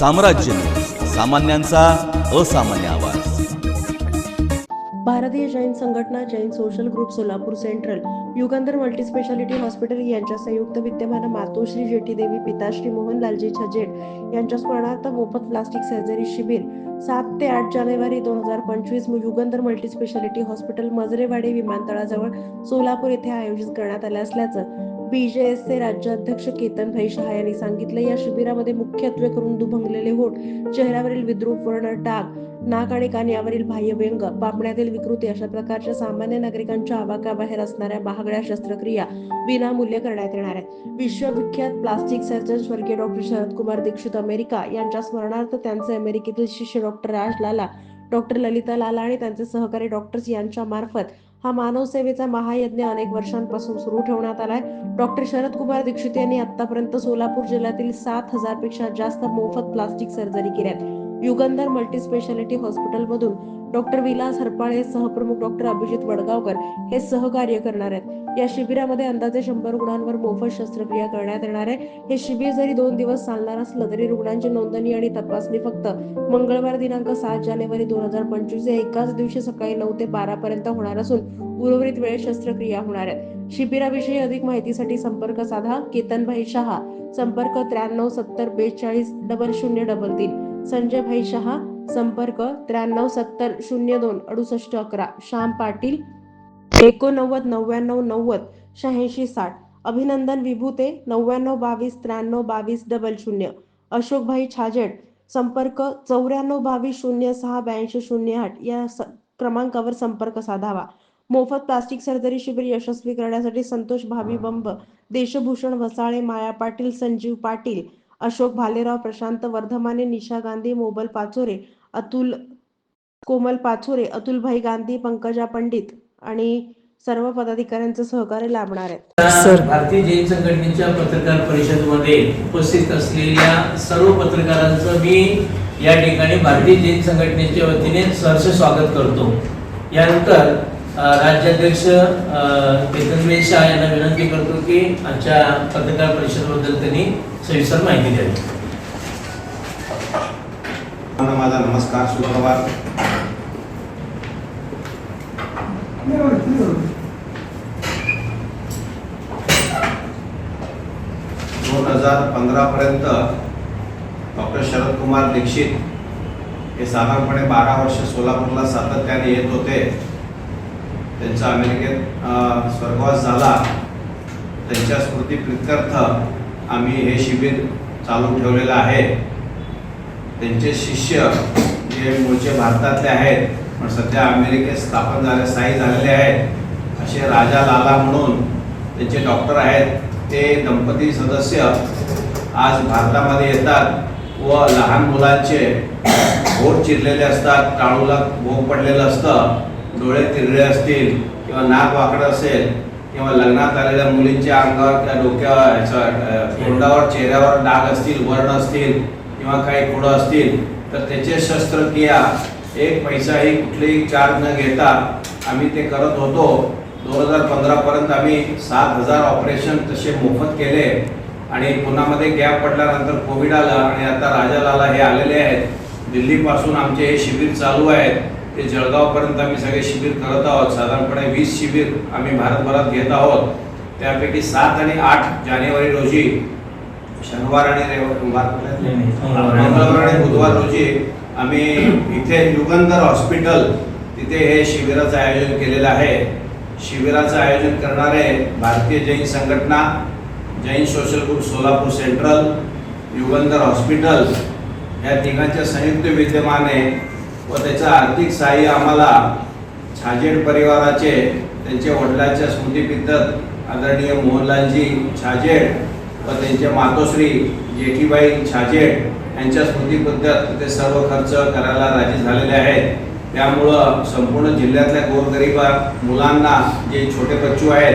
साम्राज्य. सामान्यांचा असामान्य आवाज. Bharatiya Jain Sanghatana Jain social group Solapur central Yugandhar multispeciality hospital यांच्या संयुक्त विद्यमान मातोश्री जेठी देवी पिताश्री मोहनलालजी छजेट यांच्या स्मरणार्थ मोफत प्लास्टिक सर्जरी शिबिर सात ते आठ जानेवारी दोन हजार पंचवीस युगंधर मल्टीस्पेशालिटी हॉस्पिटल मजरेवाडी विमानतळाजवळ सोलापूर येथे आयोजित करण्यात आले असल्याचं बीजेएसचे राज्याध्यक्ष केतन भाई शहा यांनी सांगितलं या शिबिरामध्ये मुख्यत्वे करून दुभंगलेले होठ चेहऱ्यावरील विद्रूप वर्ण डाग नाक आणि कान यावरील बाह्यव्यंग पापण्यातील विकृती अशा प्रकारच्या सामान्य नागरिकांच्या आवाकाबाहेर असणाऱ्या महागड्या शस्त्रक्रिया विनामूल्य करण्यात येणार आहेत. विश्वविख्यात प्लास्टिक सर्जन स्वर्गीय डॉक्टर शरद कुमार दीक्षित अमेरिका यांच्या स्मरणार्थ त्यांचे अमेरिकेतील शिष्य डॉक्टर राज लाला डॉक्टर ललिता लाला आणि त्यांचे सहकारी डॉक्टर्स यांच्या मार्फत हा मानव सेवेचा महायज्ञ अनेक वर्षांपासून सुरू ठेवण्यात आलाय. डॉक्टर शरद कुमार दीक्षित यांनी आतापर्यंत सोलापूर जिल्ह्यातील सात हजारपेक्षा जास्त मोफत प्लास्टिक सर्जरी केल्यात. युगंधर मल्टी स्पेशालिटी हॉस्पिटलमधून डॉक्टर विलास हरपाळे सहप्रमुख डॉक्टर अभिजित वडगावकर हे सहकार्य करणार आहेत. या शिबिरामध्ये अंदाजे शंभर रुग्णांवर मोफत शस्त्रक्रिया करण्यात येणार आहे. हे शिबिर जरी दोन दिवस चालणार असलं तरी रुग्णांची नोंदणी आणि तपासणी फक्त मंगळवार दिनांक सात जानेवारी दोन हजार पंचवीस या एकाच दिवशी सकाळी नऊ ते बारा पर्यंत होणार असून उर्वरित वेळेत शस्त्रक्रिया होणार आहेत. शिबिराविषयी अधिक माहितीसाठी संपर्क साधा. केतनभाई शहा संपर्क त्र्याण्णव सत्तर बेचाळीस डबल शून्य डबल तीन. संजय भाई शहा संपर्क त्र्याण्णव सत्तर शून्य दोन अडुसष्ट अकरा. श्याम पाटील एकोणनव्वद नव्याण्णव नव्वद शहाऐंशी साठ. अभिनंदन विभूते नव्याण्णव बावीस त्र्याण्णव बावीस डबल शून्य. अशोकभाई छाजेड संपर्क चौऱ्याण्णव बावीस शून्य सहा ब्याऐंशी शून्य आठ. या स- क्रमांकावर संपर्क साधावा. मोफत प्लास्टिक सर्जरी शिबिर यशस्वी करण्यासाठी संतोष भावी बंब देशभूषण वसाळे माया पाटील संजीव पाटील अशोक भालेराव प्रशांत वर्धमाने निशा गांधी मोबल पाचोरे अतुल कोमल पाचोरे अतुलभाई गांधी पंकजा पंडित आणि सर्व पदाधिकाऱ्यांचं सहकार्य लाभणार आहे भारतीय जैन संघटनेच्या पत्रकार परिषदेमध्ये उपस्थित असलेल्या सर्व पत्रकारांचं मी या ठिकाणी भारतीय जैन संघटनेच्या वतीने सहर्ष स्वागत करतो. यानंतर राज्याध्यक्ष अ, केतनभाई शहा यांना विनंती करतो की आजच्या पत्रकार परिषदेबद्दल त्यांनी सविस्तर माहिती द्यावी. माझा नमस्कार सुप्रभात दोन हजार पंधरा पर्यंत डॉक्टर शरद कुमार दीक्षित हे साधारणपणे बारा वर्ष सोलापूरला सातत्याने येत होते. त्यांचा अमेरिकेत स्वर्गवास झाला. त्यांच्या स्मृती प्रित्यर्थ आम्ही हे शिबिर चालू ठेवलेलं आहे. त्यांचे शिष्य जे मूळचे भारतातले आहेत पण सध्या अमेरिकेत स्थापन झाले स्थायी झालेले आहेत. असे राजा लाला म्हणून त्यांचे डॉक्टर आहेत. ते दंपती सदस्य आज भारतामध्ये येतात व लहान मुलांचे भोट चिरलेले असतात टाळूला भोग पडलेलं असतं डोळे तिरळे असतील किंवा नाक वाकडं असेल किंवा लग्नात आलेल्या मुलींच्या अंगावर किंवा डोक्यावर ह्याचं, तोंडावर चेहऱ्यावर डाग असतील वर्ण असतील किंवा काही खोडं असतील तर त्याचे शस्त्रक्रिया एक पैसाही कुठलेही चार्ज न घेता आम्ही ते करत होतो. दोन हजार पंधरापर्यंत आम्ही सात हजार ऑपरेशन तसे मोफत केले. आणि पुण्यामध्ये गॅप पडल्यानंतर कोविड आलं आणि आता राजालाला हे आलेले आहेत. दिल्लीपासून आमचे हे शिबिर चालू आहेत. ते जळगावपर्यंत आम्ही सगळे शिबिर करत आहोत. साधारणपणे वीस शिबिर आम्ही भारतभरात घेत आहोत. त्यापैकी सात आणि आठ जानेवारी रोजी शनिवार आणि रविवार? मंगळवार आणि बुधवार. रोजी आम्ही इथे युगंधर हॉस्पिटल तिथे हे शिबिराचं आयोजन केलेलं आहे. शिबिराचं आयोजन करणारे Bharatiya Jain Sanghatana Jain social group Solapur central Yugandhar hospital या तिघांच्या संयुक्त विद्यमाने व त्याचं आर्थिक सहाय्य आम्हाला छाजेड परिवाराचे त्यांच्या वडिलांच्या स्मृतीपित्तत आदरणीय मोहनलालजी छाजेड व त्यांचे मातोश्री जेठीबाई छाजेड यांच्या स्मृतीबद्दल ते सर्व खर्च करायला राजी झालेले आहेत. त्यामुळं संपूर्ण जिल्ह्यातल्या गोरगरिबा मुलांना जे छोटे बच्चू आहेत